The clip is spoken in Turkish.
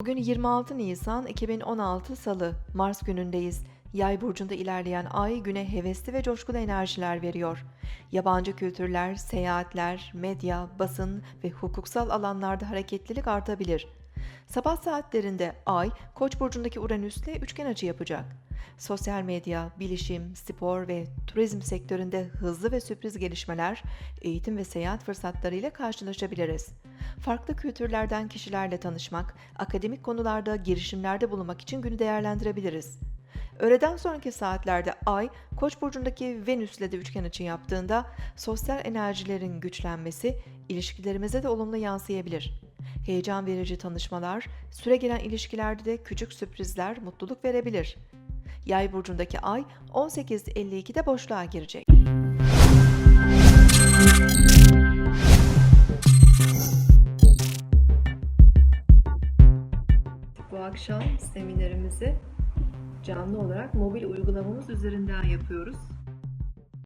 Bugün 26 Nisan 2016 Salı, Mars günündeyiz. Yay burcunda ilerleyen ay güne hevesli ve coşkulu enerjiler veriyor. Yabancı kültürler, seyahatler, medya, basın ve hukuksal alanlarda hareketlilik artabilir. Sabah saatlerinde ay Koç burcundaki Uranüs'le üçgen açı yapacak. Sosyal medya, bilişim, spor ve turizm sektöründe hızlı ve sürpriz gelişmeler, eğitim ve seyahat fırsatlarıyla karşılaşabiliriz. Farklı kültürlerden kişilerle tanışmak, akademik konularda girişimlerde bulunmak için günü değerlendirebiliriz. Öğleden sonraki saatlerde Ay, Koç burcundaki Venüs'le de üçgen açı yaptığında sosyal enerjilerin güçlenmesi ilişkilerimize de olumlu yansıyabilir. Heyecan verici tanışmalar, süre gelen ilişkilerde de küçük sürprizler mutluluk verebilir. Yay burcundaki Ay 18.52'de boşluğa girecek. Bu akşam seminerimizi canlı olarak mobil uygulamamız üzerinden yapıyoruz.